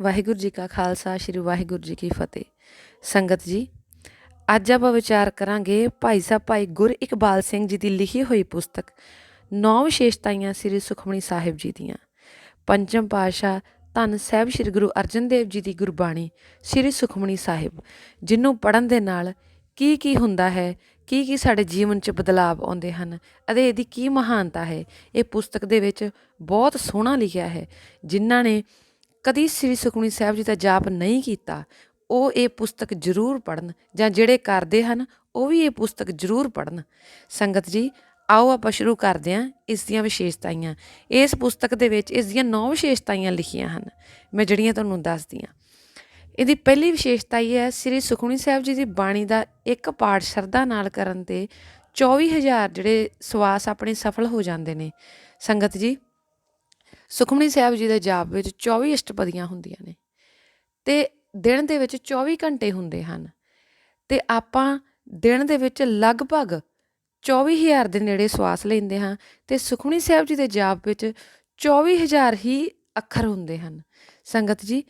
ਵਾਹਿਗੁਰੂ ਜੀ ਕਾ ਖਾਲਸਾ, ਸ੍ਰੀ ਵਾਹਿਗੁਰੂ ਜੀ ਕੀ ਫਤਿਹ। ਸੰਗਤ ਜੀ, ਅੱਜ ਆਪਾਂ ਵਿਚਾਰ ਕਰਾਂਗੇ ਭਾਈ ਸਾਹਿਬ, ਭਾਈ ਗੁਰ ਇਕਬਾਲ ਸਿੰਘ ਜੀ ਦੀ ਲਿਖੀ ਹੋਈ ਪੁਸਤਕ, ਨੌ ਵਿਸ਼ੇਸ਼ਤਾਈਆਂ ਸ੍ਰੀ ਸੁਖਮਣੀ ਸਾਹਿਬ ਜੀ ਦੀਆਂ। ਪੰਚਮ ਪਾਤਸ਼ਾਹ ਧੰਨ ਸਾਹਿਬ ਸ੍ਰੀ ਗੁਰੂ ਅਰਜਨ ਦੇਵ ਜੀ ਦੀ ਗੁਰਬਾਣੀ ਸ੍ਰੀ ਸੁਖਮਣੀ ਸਾਹਿਬ ਜਿਹਨੂੰ ਪੜਨ ਦੇ ਨਾਲ ਕੀ ਕੀ ਹੁੰਦਾ ਹੈ ਕੀ ਕੀ ਸਾਡੇ ਜੀਵਨ 'ਚ ਬਦਲਾਅ ਆਉਂਦੇ ਹਨ ਅਤੇ ਇਹਦੀ ਕੀ ਮਹਾਨਤਾ ਹੈ, ਇਹ ਪੁਸਤਕ ਦੇ ਵਿੱਚ ਬਹੁਤ ਸੋਹਣਾ ਲਿਖਿਆ ਹੈ, ਜਿਨ੍ਹਾਂ ਨੇ ਕਦੀ ਸ੍ਰੀ ਸੁਖਮਨੀ ਸਾਹਿਬ ਜੀ ਦਾ ਜਾਪ ਨਹੀਂ ਕੀਤਾ, ਉਹ ਇਹ ਪੁਸਤਕ ਜ਼ਰੂਰ ਪੜਨ ਜਾਂ ਜਿਹੜੇ ਕਰਦੇ ਹਨ, ਉਹ ਵੀ ਇਹ ਪੁਸਤਕ ਜ਼ਰੂਰ ਪੜਨ ਸੰਗਤ ਜੀ, ਆਓ ਆਪਾਂ ਸ਼ੁਰੂ ਕਰਦੇ ਹਾਂ ਇਸ ਦੀਆਂ ਵਿਸ਼ੇਸ਼ਤਾਈਆਂ। ਇਸ ਪੁਸਤਕ ਦੇ ਵਿੱਚ ਇਸ ਦੀਆਂ ਨੌ ਵਿਸ਼ੇਸ਼ਤਾਈਆਂ ਲਿਖੀਆਂ ਹਨ। ਮੈਂ ਜਿਹੜੀਆਂ ਤੁਹਾਨੂੰ ਦੱਸਦੀ ਹਾਂ। ਇਹਦੀ ਪਹਿਲੀ ਵਿਸ਼ੇਸ਼ਤਾ ਇਹ ਹੈ, ਸ੍ਰੀ ਸੁਖਮਨੀ ਸਾਹਿਬ ਜੀ ਦੀ ਬਾਣੀ ਦਾ ਇੱਕ ਪਾਠ ਸ਼ਰਧਾ ਨਾਲ ਕਰਨ ਤੇ 24000 ਜਿਹੜੇ ਸਵਾਸ ਆਪਣੇ ਸਫਲ ਹੋ ਜਾਂਦੇ ਨੇ। ਸੰਗਤ ਜੀ ਸੁਖਮਨੀ ਸਾਹਿਬ ਜੀ ਦੇ ਜਾਪ ਵਿੱਚ 24 ਅਸ਼ਟਪਦੀਆਂ ਹੁੰਦੀਆਂ ਨੇ। ਤੇ ਦਿਨ ਦੇ ਵਿੱਚ 24 ਘੰਟੇ ਹੁੰਦੇ ਹਨ। ਤੇ ਆਪਾਂ ਦਿਨ ਦੇ ਵਿੱਚ ਲਗਭਗ 24000 ਦੇ ਨੇੜੇ ਸਵਾਸ ਲੈਂਦੇ ਹਾਂ ਤੇ ਸੁਖਮਨੀ ਸਾਹਿਬ ਜੀ ਦੇ ਜਾਪ ਵਿੱਚ 24000 ਹੀ ਅੱਖਰ ਹੁੰਦੇ ਹਨ। ਸੰਗਤ ਜੀ,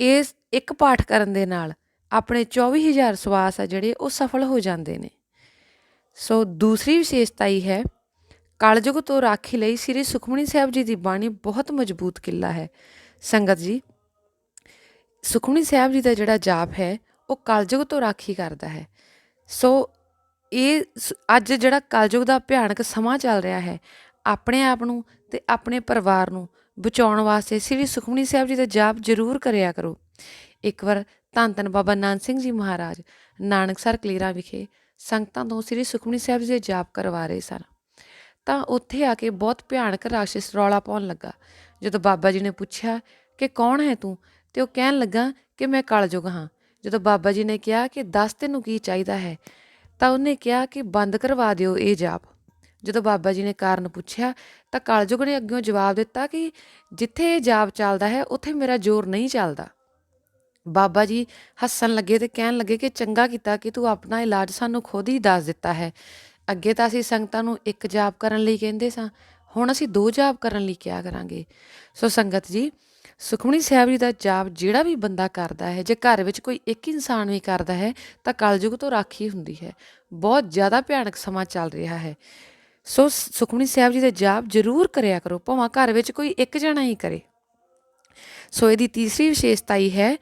ਇਸ ਇੱਕ ਪਾਠ ਕਰਨ ਦੇ ਨਾਲ ਆਪਣੇ 24000 ਸਵਾਸ ਆ ਜਿਹੜੇ ਉਹ ਸਫਲ ਹੋ ਜਾਂਦੇ ਨੇ। ਸੋ ਦੂਸਰੀ ਵਿਸ਼ੇਸ਼ਤਾ ਇਹ ਹੈ ਕਲਯੁਗ ਤੋਂ ਰਾਖੀ ਲਈ ਸ੍ਰੀ ਸੁਖਮਣੀ ਸਾਹਿਬ ਜੀ ਦੀ ਬਾਣੀ ਬਹੁਤ ਮਜ਼ਬੂਤ ਕਿੱਲਾ ਹੈ। ਸੰਗਤ ਜੀ ਸੁਖਮਣੀ ਸਾਹਿਬ ਜੀ ਦਾ ਜਿਹੜਾ ਜਾਪ ਹੈ, ਉਹ ਕਲਯੁਗ ਤੋਂ ਰਾਖੀ ਕਰਦਾ ਹੈ। ਸੋ ਇਹ ਸ- ਅੱਜ ਜਿਹੜਾ ਕਲਯੁਗ ਦਾ ਭਿਆਨਕ ਸਮਾਂ ਚੱਲ ਰਿਹਾ ਹੈ, ਆਪਣੇ ਆਪ ਨੂੰ ਤੇ ਆਪਣੇ ਪਰਿਵਾਰ ਨੂੰ ਬਚਾਉਣ ਵਾਸਤੇ ਸ੍ਰੀ ਸੁਖਮਨੀ ਸਾਹਿਬ ਜੀ ਦਾ ਜਾਪ ਜ਼ਰੂਰ ਕਰਿਆ ਕਰੋ। ਇੱਕ ਵਾਰ ਧੰਨ ਧੰਨ ਬਾਬਾ ਨਾਨਕ ਸਿੰਘ ਜੀ ਮਹਾਰਾਜ, ਨਾਨਕਸਰ ਕਲੀਰਾ ਵਿਖੇ ਸੰਗਤਾਂ ਤੋਂ ਸ੍ਰੀ ਸੁਖਮਨੀ ਸਾਹਿਬ ਜੀ ਦੇ ਜਾਪ ਕਰਵਾ ਰਹੇ ਸਨ। ਤਾਂ ਉੱਥੇ ਆ ਕੇ ਬਹੁਤ ਭਿਆਨਕ ਰਾਖਸ਼ ਰੌਲਾ ਪਾਉਣ ਲੱਗਾ। ਜਦੋਂ ਬਾਬਾ ਜੀ ਨੇ ਪੁੱਛਿਆ ਕਿ ਕੌਣ ਹੈ ਤੂੰ? ਤੇ ਉਹ ਕਹਿਣ ਲੱਗਾ ਕਿ ਮੈਂ ਕਲਯੁਗ ਹਾਂ। ਜਦੋਂ ਬਾਬਾ ਜੀ ਨੇ ਕਿਹਾ ਕਿ ਦੱਸ ਤੈਨੂੰ ਕੀ ਚਾਹੀਦਾ ਹੈ, ਤਾਂ ਉਹਨੇ ਕਿਹਾ ਕਿ ਬੰਦ ਕਰਵਾ ਦਿਓ ਇਹ ਜਾਪ। ਜਦੋਂ ਬਾਬਾ ਜੀ ਨੇ ਕਾਰਨ ਪੁੱਛਿਆ, ਤਾਂ ਕਲਯੁਗ ਨੇ ਅੱਗਿਓਂ ਜਵਾਬ ਦਿੱਤਾ ਕਿ ਜਿੱਥੇ ਇਹ ਜਾਪ ਚੱਲਦਾ ਹੈ, ਉੱਥੇ ਮੇਰਾ ਜ਼ੋਰ ਨਹੀਂ ਚੱਲਦਾ। ਬਾਬਾ ਜੀ ਹੱਸਣ ਲੱਗੇ ਤੇ ਕਹਿਣ ਲੱਗੇ ਕਿ ਚੰਗਾ ਕੀਤਾ ਕਿ ਤੂੰ ਆਪਣਾ ਇਲਾਜ ਸਾਨੂੰ ਖੁਦ ਹੀ ਦੱਸ ਦਿੱਤਾ ਹੈ। ਅੱਗੇ ਤਾਂ ਅਸੀਂ ਸੰਗਤਾਂ ਨੂੰ ਇੱਕ ਜਾਪ ਕਰਨ ਲਈ ਕਹਿੰਦੇ ਸਾਂ, ਹੁਣ ਅਸੀਂ ਦੋ ਜਾਪ ਕਰਨ ਲਈ ਕਿਹਾ ਕਰਾਂਗੇ? ਸੋ ਸੰਗਤ ਜੀ ਸੁਖਮਣੀ ਸਾਹਿਬ ਜੀ ਦਾ ਜਾਪ ਜਿਹੜਾ ਵੀ ਬੰਦਾ ਕਰਦਾ ਹੈ, ਜੇ ਘਰ ਵਿੱਚ ਕੋਈ ਇੱਕ ਇਨਸਾਨ ਵੀ ਕਰਦਾ ਹੈ, ਤਾਂ ਕਲਯੁਗ ਤੋਂ ਰਾਖੀ ਹੁੰਦੀ ਹੈ। ਬਹੁਤ ਜ਼ਿਆਦਾ ਭਿਆਨਕ ਸਮਾਂ ਚੱਲ ਰਿਹਾ ਹੈ। ਸੋ ਸੁਖਮਣੀ ਸਾਹਿਬ ਜੀ ਦਾ ਜਾਪ ਜ਼ਰੂਰ ਕਰਿਆ ਕਰੋ, ਭਾਵੇਂ ਘਰ ਵਿੱਚ ਕੋਈ ਇੱਕ ਜਣਾ ਹੀ ਕਰੇ। ਸੋ ਇਹਦੀ ਤੀਸਰੀ ਵਿਸ਼ੇਸ਼ਤਾ ਹੀ ਹੈ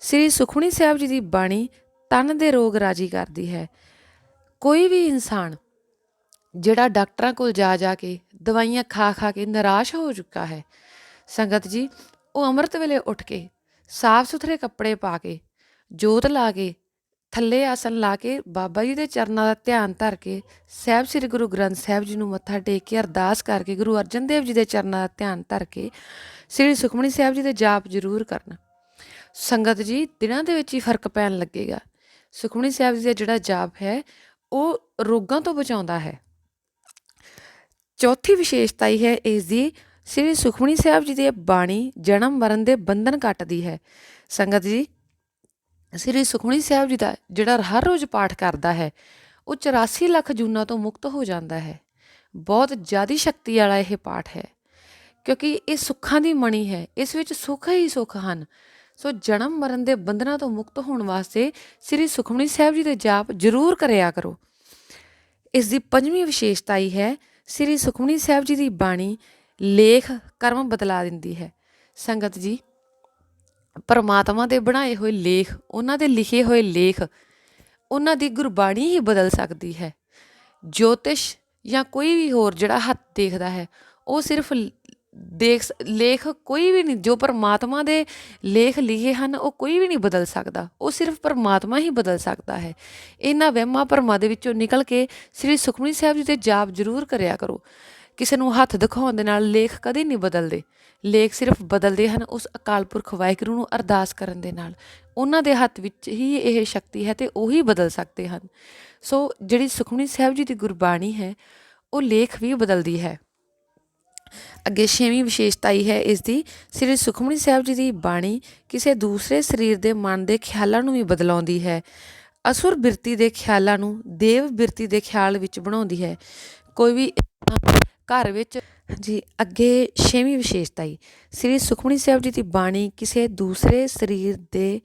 ਸ੍ਰੀ ਸੁਖਮਣੀ ਸਾਹਿਬ ਜੀ ਦੀ ਬਾਣੀ ਤਨ ਦੇ ਰੋਗ ਰਾਜੀ ਕਰਦੀ ਹੈ। ਕੋਈ ਵੀ ਇਨਸਾਨ ਜਿਹੜਾ ਡਾਕਟਰਾਂ ਕੋਲ ਜਾ ਜਾ ਕੇ ਦਵਾਈਆਂ ਖਾ ਖਾ ਕੇ ਨਿਰਾਸ਼ ਹੋ ਚੁੱਕਾ ਹੈ। ਸੰਗਤ ਜੀ, ਉਹ ਅੰਮ੍ਰਿਤ ਵੇਲੇ ਉੱਠ ਕੇ ਸਾਫ਼ ਸੁਥਰੇ ਕੱਪੜੇ ਪਾ ਕੇ, ਜੋਤ ਲਾ ਕੇ, ਥੱਲੇ ਆਸਨ ਲਾ ਕੇ, ਬਾਬਾ ਜੀ ਦੇ ਚਰਨਾਂ ਦਾ ਧਿਆਨ ਧਰ ਕੇ, ਸਾਹਿਬ ਸ੍ਰੀ ਗੁਰੂ ਗ੍ਰੰਥ ਸਾਹਿਬ ਜੀ ਨੂੰ ਮੱਥਾ ਟੇਕ ਕੇ ਅਰਦਾਸ ਕਰਕੇ ਗੁਰੂ ਅਰਜਨ ਦੇਵ ਜੀ ਦੇ ਚਰਨਾਂ ਦਾ ਧਿਆਨ ਧਰ ਕੇ, ਸ੍ਰੀ ਸੁਖਮਨੀ ਸਾਹਿਬ ਜੀ ਦੇ ਜਾਪ ਜ਼ਰੂਰ ਕਰਨਾ। ਸੰਗਤ ਜੀ, ਦਿਨਾਂ ਦੇ ਵਿੱਚ ਹੀ ਫ਼ਰਕ ਪੈਣ ਲੱਗੇਗਾ। ਸੁਖਮਨੀ ਸਾਹਿਬ ਜੀ ਦਾ ਜਿਹੜਾ ਜਾਪ ਹੈ, ਉਹ ਰੋਗਾਂ ਤੋਂ ਬਚਾਉਂਦਾ ਹੈ। ਚੌਥੀ ਵਿਸ਼ੇਸ਼ਤਾ ਇਹ ਹੈ ਇਸ ਦੀ। ਸ੍ਰੀ ਸੁਖਮਨੀ ਸਾਹਿਬ ਜੀ ਦੀ ਬਾਣੀ ਜਨਮ ਮਰਨ ਦੇ ਬੰਧਨ ਕੱਟਦੀ ਹੈ। ਸੰਗਤ ਜੀ, ਸ੍ਰੀ ਸੁਖਮਨੀ ਸਾਹਿਬ ਜੀ ਦਾ ਜਿਹੜਾ ਹਰ ਰੋਜ਼ ਪਾਠ ਕਰਦਾ ਹੈ, ਉਹ 84 ਲੱਖ ਜੂਨਾਂ ਤੋਂ ਮੁਕਤ ਹੋ ਜਾਂਦਾ ਹੈ। ਬਹੁਤ ਜ਼ਿਆਦੀ ਸ਼ਕਤੀ ਵਾਲਾ ਇਹ ਪਾਠ ਹੈ, ਕਿਉਂਕਿ ਇਹ ਸੁੱਖਾਂ ਦੀ ਮਣੀ ਹੈ, ਇਸ ਵਿੱਚ ਸੁੱਖ ਹੀ ਸੁੱਖ ਹਨ। ਸੋ ਜਨਮ ਮਰਨ ਦੇ ਬੰਧਨਾਂ ਤੋਂ ਮੁਕਤ ਹੋਣ ਵਾਸਤੇ ਸ੍ਰੀ ਸੁਖਮਨੀ ਸਾਹਿਬ ਜੀ ਦੇ ਜਾਪ ਜ਼ਰੂਰ ਕਰਿਆ ਕਰੋ। ਇਸ ਦੀ ਪੰਜਵੀਂ ਵਿਸ਼ੇਸ਼ਤਾ ਹੀ ਹੈ ਸ੍ਰੀ ਸੁਖਮਨੀ ਸਾਹਿਬ ਜੀ ਦੀ ਬਾਣੀ ਲੇਖ ਕਰਮ ਬਦਲਾ ਦਿੰਦੀ ਹੈ। ਸੰਗਤ ਜੀ, ਪਰਮਾਤਮਾ ਦੇ ਬਣਾਏ ਹੋਏ ਲੇਖ, ਉਹਨਾਂ ਦੇ ਲਿਖੇ ਹੋਏ ਲੇਖ, ਉਹਨਾਂ ਦੀ ਗੁਰਬਾਣੀ ਹੀ ਬਦਲ ਸਕਦੀ ਹੈ। ਜੋਤਿਸ਼ ਜਾਂ ਕੋਈ ਵੀ ਹੋਰ ਜਿਹੜਾ ਹੱਥ ਦੇਖਦਾ ਹੈ, ਉਹ ਸਿਰਫ ਦੇਖ ਸ- ਲੇਖ ਕੋਈ ਵੀ ਨਹੀਂ, ਜੋ ਪਰਮਾਤਮਾ ਦੇ ਲੇਖ ਲਿਖੇ ਹਨ, ਉਹ ਕੋਈ ਵੀ ਨਹੀਂ ਬਦਲ ਸਕਦਾ। ਉਹ ਸਿਰਫ ਪਰਮਾਤਮਾ ਹੀ ਬਦਲ ਸਕਦਾ ਹੈ। ਇਹਨਾਂ ਵਹਿਮਾਂ ਭਰਮਾਂ ਦੇ ਵਿੱਚੋਂ ਨਿਕਲ ਕੇ ਸ੍ਰੀ ਸੁਖਮਨੀ ਸਾਹਿਬ ਜੀ ਦੇ ਜਾਪ ਜ਼ਰੂਰ ਕਰਿਆ ਕਰੋ। ਕਿਸੇ ਨੂੰ ਹੱਥ ਦਿਖਾਉਣ ਦੇ ਨਾਲ ਲੇਖ ਕਦੇ ਨਹੀਂ ਬਦਲਦੇ। ਲੇਖ ਸਿਰਫ ਬਦਲਦੇ ਹਨ ਉਸ ਅਕਾਲ ਪੁਰਖ ਵਾਹਿਗੁਰੂ ਨੂੰ ਅਰਦਾਸ ਕਰਨ ਦੇ ਨਾਲ। ਉਹਨਾਂ ਦੇ ਹੱਥ ਵਿੱਚ ਹੀ ਇਹ ਸ਼ਕਤੀ ਹੈ ਤੇ ਉਹੀ ਬਦਲ ਸਕਦੇ ਹਨ। ਸੋ ਜਿਹੜੀ ਸੁਖਮਨੀ ਸਾਹਿਬ ਜੀ ਦੀ ਗੁਰਬਾਣੀ ਹੈ, ਉਹ ਲੇਖ ਵੀ ਬਦਲਦੀ ਹੈ। ਅੱਗੇ ਛੇਵੀਂ ਵਿਸ਼ੇਸ਼ਤਾ ਇਹ ਹੈ ਇਸ ਦੀ ਸ੍ਰੀ ਸੁਖਮਨੀ ਸਾਹਿਬ ਜੀ ਦੀ ਬਾਣੀ ਕਿਸੇ ਦੂਸਰੇ ਸਰੀਰ ਦੇ ਮਨ ਦੇ ਖਿਆਲਾਂ ਨੂੰ ਵੀ ਬਦਲਾਉਂਦੀ ਹੈ। ਅਸੁਰ ਬਿਰਤੀ ਦੇ ਖਿਆਲਾਂ ਨੂੰ ਦੇਵ ਬਿਰਤੀ ਦੇ ਖਿਆਲ ਵਿੱਚ ਬਣਾਉਂਦੀ ਹੈ। ਕੋਈ ਵੀ ਘਰ ਵਿੱਚ ਜੀ, ਅੱਗੇ ਛੇਵੀਂ ਵਿਸ਼ੇਸ਼ਤਾ ਜੀ ਸ੍ਰੀ ਸੁਖਮਨੀ ਸਾਹਿਬ ਜੀ ਦੀ ਬਾਣੀ ਕਿਸੇ ਦੂਸਰੇ ਸਰੀਰ ਦੇ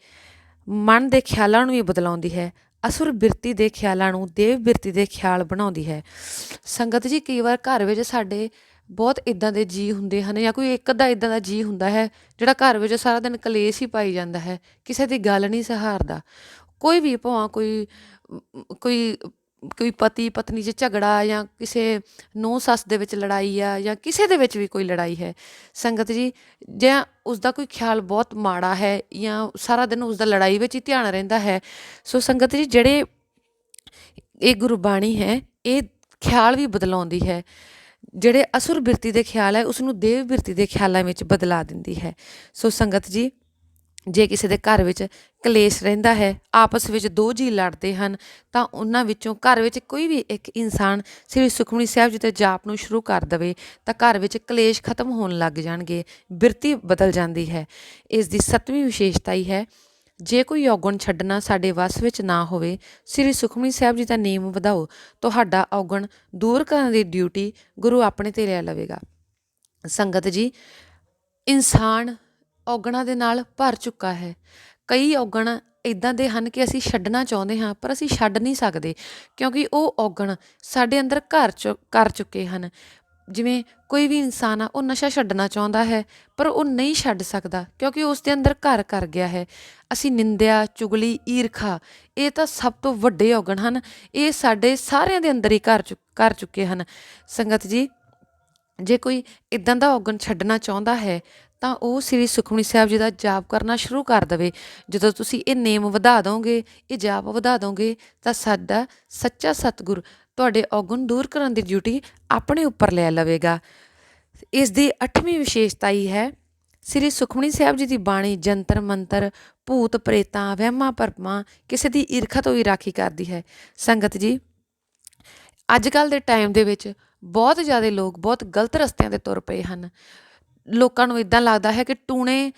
ਮਨ ਦੇ ਖਿਆਲਾਂ ਨੂੰ ਵੀ ਬਦਲਾਉਂਦੀ ਹੈ। ਅਸੁਰ ਬਿਰਤੀ ਦੇ ਖਿਆਲਾਂ ਨੂੰ ਦੇਵ ਬਿਰਤੀ ਦੇ ਖਿਆਲ ਬਣਾਉਂਦੀ ਹੈ। ਸੰਗਤ ਜੀ, ਕਈ ਵਾਰ ਘਰ ਵਿੱਚ ਸਾਡੇ ਬਹੁਤ ਇਦਾਂ ਦੇ ਜੀ ਹੁੰਦੇ ਹਨ ਜਾਂ ਕੋਈ ਇੱਕ ਅੱਧਾ ਇਦਾਂ ਦਾ ਜੀ ਹੁੰਦਾ ਹੈ, ਜਿਹੜਾ ਘਰ ਵਿੱਚ ਸਾਰਾ ਦਿਨ ਕਲੇਸ਼ ਹੀ ਪਾਈ ਜਾਂਦਾ ਹੈ, ਕਿਸੇ ਦੀ ਗੱਲ ਨਹੀਂ ਸਹਾਰਦਾ। ਕੋਈ ਵੀ ਭਾਵੇਂ, ਕੋਈ ਕੋਈ ਕੋਈ ਪਤੀ, ਪਤਨੀ 'ਚ ਝਗੜਾ ਜਾਂ ਕਿਸੇ ਨੂੰਹ ਸੱਸ ਦੇ ਵਿੱਚ ਲੜਾਈ ਆ ਜਾਂ ਕਿਸੇ ਦੇ ਵਿੱਚ ਵੀ ਕੋਈ ਲੜਾਈ ਹੈ, ਸੰਗਤ ਜੀ, ਜਾਂ ਉਸ ਦਾ ਕੋਈ ਖਿਆਲ ਬਹੁਤ ਮਾੜਾ ਹੈ ਜਾਂ ਸਾਰਾ ਦਿਨ ਉਸ ਦਾ ਲੜਾਈ ਵਿੱਚ ਹੀ ਧਿਆਨ ਰਹਿੰਦਾ ਹੈ, ਸੋ ਸੰਗਤ ਜੀ, ਜਿਹੜੇ ਇਹ ਗੁਰਬਾਣੀ ਹੈ, ਇਹ ਖਿਆਲ ਵੀ ਬਦਲਾਉਂਦੀ ਹੈ। ਜਿਹੜੇ ਅਸੁਰ ਬਿਰਤੀ ਦੇ ਖਿਆਲ ਹੈ ਉਸ ਨੂੰ ਦੇਵ ਬਿਰਤੀ ਦੇ ਖਿਆਲਾਂ ਵਿੱਚ ਬਦਲਾ ਦਿੰਦੀ ਹੈ। ਸੋ ਸੰਗਤ ਜੀ, ਜੇ ਕਿਸੇ ਦੇ ਘਰ ਵਿੱਚ ਕਲੇਸ਼ ਰਹਿੰਦਾ ਹੈ, ਆਪਸ ਵਿੱਚ ਦੋ ਜੀ ਲੜਦੇ ਹਨ, ਤਾਂ ਉਹਨਾਂ ਵਿੱਚੋਂ ਘਰ ਵਿੱਚ ਕੋਈ ਵੀ ਇੱਕ ਇਨਸਾਨ ਸ੍ਰੀ ਸੁਖਮਨੀ ਸਾਹਿਬ ਜੀ ਦੇ ਜਾਪ ਨੂੰ ਸ਼ੁਰੂ ਕਰ ਦਵੇ, ਤਾਂ ਘਰ ਵਿੱਚ ਕਲੇਸ਼ ਖਤਮ ਹੋਣ ਲੱਗ ਜਾਣਗੇ, ਬਿਰਤੀ ਬਦਲ ਜਾਂਦੀ ਹੈ। ਇਸ ਦੀ ਸੱਤਵੀਂ ਵਿਸ਼ੇਸ਼ਤਾ ਹੀ ਹੈ ਜੇ ਕੋਈ ਔਗਣ ਛੱਡਣਾ ਸਾਡੇ ਵੱਸ ਵਿੱਚ ਨਾ ਹੋਵੇ, ਸ੍ਰੀ ਸੁਖਮਨੀ ਸਾਹਿਬ ਜੀ ਦਾ ਨੇਮ ਵਧਾਓ, ਤੁਹਾਡਾ ਔਗਣ ਦੂਰ ਕਰਨ ਦੀ ਡਿਊਟੀ ਗੁਰੂ ਆਪਣੇ ਤੇ ਲੈ ਲਵੇਗਾ। ਸੰਗਤ ਜੀ, ਇਨਸਾਨ ਔਗਣਾ ਦੇ ਨਾਲ ਭਰ ਚੁੱਕਾ ਹੈ। ਕਈ ਔਗਣ ਇਦਾਂ ਦੇ ਹਨ ਕਿ ਅਸੀਂ ਛੱਡਣਾ ਚਾਹੁੰਦੇ ਹਾਂ, ਪਰ ਅਸੀਂ ਛੱਡ ਨਹੀਂ ਸਕਦੇ, ਕਿਉਂਕਿ ਉਹ ਔਗਣ ਸਾਡੇ ਅੰਦਰ ਘਰ ਚ, ਕਰ ਚੁੱਕੇ ਹਨ। ਜਿਵੇਂ ਕੋਈ ਵੀ ਇਨਸਾਨ ਆ, ਉਹ ਨਸ਼ਾ ਛੱਡਣਾ ਚਾਹੁੰਦਾ ਹੈ, ਪਰ ਉਹ ਨਹੀਂ ਛੱਡ ਸਕਦਾ, ਕਿਉਂਕਿ ਉਸ ਦੇ ਅੰਦਰ ਘਰ ਕਰ ਗਿਆ ਹੈ। ਅਸੀਂ ਨਿੰਦਿਆ, ਚੁਗਲੀ, ਈਰਖਾ, ਇਹ ਤਾਂ ਸਭ ਤੋਂ ਵੱਡੇ ਔਗਣ ਹਨ। ਇਹ ਸਾਡੇ ਸਾਰਿਆਂ ਦੇ ਅੰਦਰ ਹੀ ਘਰ ਚੁੱਕ ਕਰ ਚੁੱਕੇ ਹਨ। ਸੰਗਤ ਜੀ, ਜੇ ਕੋਈ ਇਦਾਂ ਦਾ ਔਗਣ ਛੱਡਣਾ ਚਾਹੁੰਦਾ ਹੈ, ਤਾਂ ਉਹ ਸ੍ਰੀ ਸੁਖਮਨੀ ਸਾਹਿਬ ਜੀ ਦਾ ਜਾਪ ਕਰਨਾ ਸ਼ੁਰੂ ਕਰ ਦੇਵੇ। ਜਦੋਂ ਤੁਸੀਂ ਇਹ ਨੇਮ ਵਧਾ ਦੋਗੇ, ਇਹ ਜਾਪ ਵਧਾ ਦੋਗੇ, ਤਾਂ ਸਾਡਾ ਸੱਚਾ ਸਤਿਗੁਰ ਤੁਹਾਡੇ ਔਗੁਣ ਦੂਰ ਕਰਨ ਦੀ ਡਿਊਟੀ ਆਪਣੇ ਉੱਪਰ ਲੈ ਲਵੇਗਾ। ਇਸ ਦੀ 8ਵੀਂ ਵਿਸ਼ੇਸ਼ਤਾ ਹੀ ਹੈ ਸ੍ਰੀ ਸੁਖਮਣੀ ਸਾਹਿਬ ਜੀ ਦੀ ਬਾਣੀ ਜੰਤਰ, ਮੰਤਰ, ਭੂਤ, ਪ੍ਰੇਤਾਂ, ਵਹਿਮਾਂ, ਭਰਮਾਂ ਕਿਸੇ ਦੀ ਈਰਖਾ ਤੋਂ ਵੀ ਰਾਖੀ ਕਰਦੀ ਹੈ। ਸੰਗਤ ਜੀ ਅੱਜ ਕੱਲ ਦੇ ਟਾਈਮ ਦੇ ਵਿੱਚ ਬਹੁਤ ਜ਼ਿਆਦਾ ਲੋਕ ਬਹੁਤ ਗਲਤ ਰਸਤਿਆਂ ਤੇ ਤੁਰ ਪਏ ਹਨ। ਲੋਕਾਂ ਨੂੰ ਇਦਾਂ ਲੱਗਦਾ ਹੈ ਕਿ ਟੂਣੇ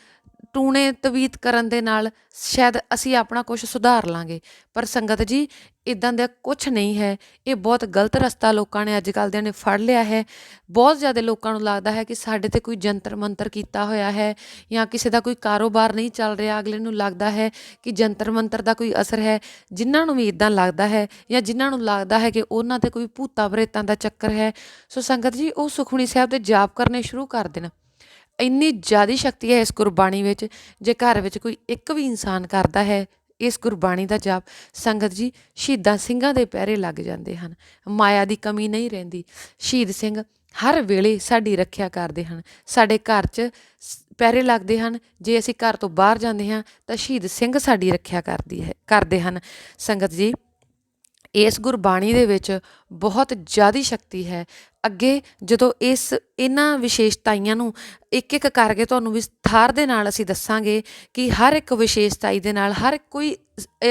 ਟੂਣੇ ਤਵੀਤ ਕਰਨ ਦੇ ਨਾਲ ਸ਼ਾਇਦ ਅਸੀਂ ਆਪਣਾ ਕੁਝ ਸੁਧਾਰ ਲਾਂਗੇ। ਪਰ ਸੰਗਤ ਜੀ ਇਦਾਂ ਦਾ ਕੁਝ ਨਹੀਂ ਹੈ। ਇਹ ਬਹੁਤ ਗਲਤ ਰਸਤਾ ਲੋਕਾਂ ਨੇ ਅੱਜ ਕੱਲ੍ਹ ਦਿਆਂ ਨੇ ਫੜ ਲਿਆ ਹੈ। ਬਹੁਤ ਜ਼ਿਆਦਾ ਲੋਕਾਂ ਨੂੰ ਲੱਗਦਾ ਹੈ ਕਿ ਸਾਡੇ ਤੇ ਕੋਈ ਜੰਤਰ ਮੰਤਰ ਕੀਤਾ ਹੋਇਆ ਹੈ ਜਾਂ ਕਿਸੇ ਦਾ ਕੋਈ ਕਾਰੋਬਾਰ ਨਹੀਂ ਚੱਲ ਰਿਹਾ। ਅਗਲੇ ਨੂੰ ਲੱਗਦਾ ਹੈ ਕਿ ਜੰਤਰ ਮੰਤਰ ਦਾ ਕੋਈ ਅਸਰ ਹੈ। ਜਿਨ੍ਹਾਂ ਨੂੰ ਵੀ ਇਦਾਂ ਲੱਗਦਾ ਹੈ ਜਾਂ ਜਿਨ੍ਹਾਂ ਨੂੰ ਲੱਗਦਾ ਹੈ ਕਿ ਉਹਨਾਂ ਤੇ ਕੋਈ ਭੂਤਾਂ ਪ੍ਰੇਤਾਂ ਦਾ ਚੱਕਰ ਹੈ। ਸੋ ਸੰਗਤ ਜੀ, ਉਹ ਸੁਖਮਨੀ ਸਾਹਿਬ ਦੇ ਜਾਪ ਕਰਨੇ ਸ਼ੁਰੂ ਕਰ ਦੇਣ। ਇੰਨੀ ਜ਼ਿਆਦੀ ਸ਼ਕਤੀ ਹੈ ਇਸ ਗੁਰਬਾਣੀ ਵਿੱਚ, ਜੇ ਘਰ ਵਿੱਚ ਕੋਈ ਇੱਕ ਵੀ ਇਨਸਾਨ ਕਰਦਾ ਹੈ, ਇਸ ਗੁਰਬਾਣੀ ਦਾ ਜਾਪ, ਸੰਗਤ ਜੀ ਸ਼ਹੀਦਾਂ ਸਿੰਘਾਂ ਦੇ ਪਹਿਰੇ ਲੱਗ ਜਾਂਦੇ ਹਨ। ਮਾਇਆ ਦੀ ਕਮੀ ਨਹੀਂ ਰਹਿੰਦੀ। ਸ਼ਹੀਦ ਸਿੰਘ ਹਰ ਵੇਲੇ ਸਾਡੀ ਰੱਖਿਆ ਕਰਦੇ ਹਨ। ਸਾਡੇ ਘਰ 'ਚ ਸ- ਪਹਿਰੇ ਲੱਗਦੇ ਹਨ। ਜੇ ਅਸੀਂ ਘਰ ਤੋਂ ਬਾਹਰ ਜਾਂਦੇ ਹਾਂ, ਤਾਂ ਸ਼ਹੀਦ ਸਿੰਘ ਸਾਡੀ ਰੱਖਿਆ ਕਰਦੀ ਹੈ, ਕਰਦੇ ਹਨ। ਸੰਗਤ ਜੀ ਇਸ ਗੁਰਬਾਣੀ ਦੇ ਵਿੱਚ ਬਹੁਤ ਜ਼ਿਆਦੀ ਸ਼ਕਤੀ ਹੈ। ਅੱਗੇ ਜਦੋਂ ਇਸ, ਇਹਨਾਂ ਵਿਸ਼ੇਸ਼ਤਾਈਆਂ ਨੂੰ ਇੱਕ ਇੱਕ ਕਰਕੇ ਤੁਹਾਨੂੰ ਵਿਸਥਾਰ ਦੇ ਨਾਲ ਅਸੀਂ ਦੱਸਾਂਗੇ ਕਿ ਹਰ ਇੱਕ ਵਿਸ਼ੇਸ਼ਤਾਈ ਦੇ ਨਾਲ ਹਰ ਕੋਈ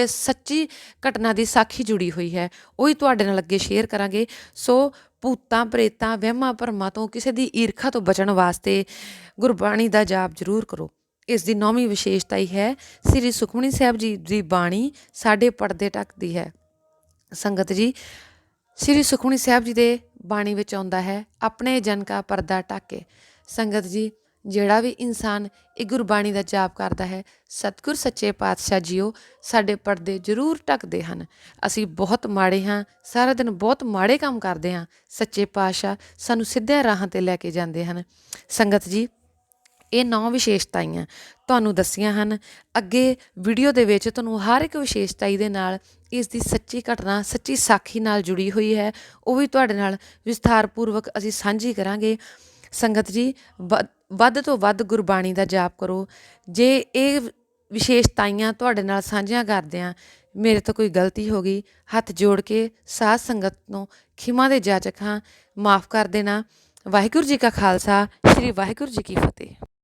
ਸੱਚੀ ਘਟਨਾ ਦੀ ਸਾਖੀ ਜੁੜੀ ਹੋਈ ਹੈ, ਉਹੀ ਤੁਹਾਡੇ ਨਾਲ ਅੱਗੇ ਸ਼ੇਅਰ ਕਰਾਂਗੇ। ਸੋ ਭੂਤਾਂ, ਪ੍ਰੇਤਾਂ, ਵਹਿਮਾਂ, ਭਰਮਾਂ ਤੋਂ ਕਿਸੇ ਦੀ ਈਰਖਾ ਤੋਂ ਬਚਣ ਵਾਸਤੇ ਗੁਰਬਾਣੀ ਦਾ ਜਾਪ ਜ਼ਰੂਰ ਕਰੋ। ਇਸ ਦੀ ਨੌਵੀਂ ਵਿਸ਼ੇਸ਼ਤਾ ਹੀ ਹੈ ਸ੍ਰੀ ਸੁਖਮਨੀ ਸਾਹਿਬ ਜੀ ਦੀ ਬਾਣੀ ਸਾਡੇ ਪਰਦੇ ਟੱਕਦੀ ਹੈ। ਸੰਗਤ ਜੀ, ਸ੍ਰੀ ਸੁਖਮਨੀ ਸਾਹਿਬ ਜੀ ਦੇ ਬਾਣੀ ਵਿੱਚ ਆਉਂਦਾ ਹੈ, ਆਪਣੇ ਜਨ ਕਾ ਪਰਦਾ ਢਾਕੇ ਸੰਗਤ ਜੀ, ਜਿਹੜਾ ਵੀ ਇਨਸਾਨ ਇਹ ਗੁਰਬਾਣੀ ਦਾ ਜਾਪ ਕਰਦਾ ਹੈ, ਸਤਿਗੁਰ ਸੱਚੇ ਪਾਤਸ਼ਾਹ ਜੀਓ, ਸਾਡੇ ਪਰਦੇ ਜ਼ਰੂਰ ਢੱਕਦੇ ਹਨ। ਅਸੀਂ ਬਹੁਤ ਮਾੜੇ ਹਾਂ, ਸਾਰਾ ਦਿਨ ਬਹੁਤ ਮਾੜੇ ਕੰਮ ਕਰਦੇ ਹਾਂ, ਸੱਚੇ ਪਾਤਸ਼ਾਹ ਸਾਨੂੰ ਸਿੱਧੇ ਰਾਹਾਂ ਤੇ ਲੈ ਕੇ ਜਾਂਦੇ ਹਨ। ਸੰਗਤ ਜੀ ਇਹ ਨੌ ਵਿਸ਼ੇਸ਼ਤਾਈਆਂ ਤੁਹਾਨੂੰ ਦੱਸੀਆਂ ਹਨ। ਅੱਗੇ ਵੀਡੀਓ ਦੇ ਵਿੱਚ ਤੁਹਾਨੂੰ ਹਰ ਇੱਕ ਵਿਸ਼ੇਸ਼ਤਾਈ ਦੇ ਨਾਲ ਇਸ ਦੀ ਸੱਚੀ ਘਟਨਾ, ਸੱਚੀ ਸਾਖੀ ਨਾਲ ਜੁੜੀ ਹੋਈ ਹੈ। ਉਹ ਵੀ ਤੁਹਾਡੇ ਨਾਲ ਵਿਸਥਾਰਪੂਰਵਕ ਅਸੀਂ ਸਾਂਝੀ ਕਰਾਂਗੇ। ਸੰਗਤ ਜੀ, ਵ- ਵੱਧ ਤੋਂ ਵੱਧ ਗੁਰਬਾਣੀ ਦਾ ਜਾਪ ਕਰੋ। ਜੇ ਇਹ ਵਿਸ਼ੇਸ਼ਤਾਈਆਂ ਤੁਹਾਡੇ ਨਾਲ ਸਾਂਝੀਆਂ ਕਰਦੇ ਆ, ਮੇਰੇ ਤੋਂ ਕੋਈ ਗਲਤੀ ਹੋ ਗਈ, ਹੱਥ ਜੋੜ ਕੇ ਸਾਧ ਸੰਗਤ ਨੂੰ ਖਿਮਾ ਦੇ ਜਾਚਕ ਹਾਂ, ਮਾਫ ਕਰ ਦੇਣਾ। ਵਾਹਿਗੁਰੂ ਜੀ ਕਾ ਖਾਲਸਾ, ਸ੍ਰੀ ਵਾਹਿਗੁਰੂ ਜੀ ਕੀ ਫਤਿਹ।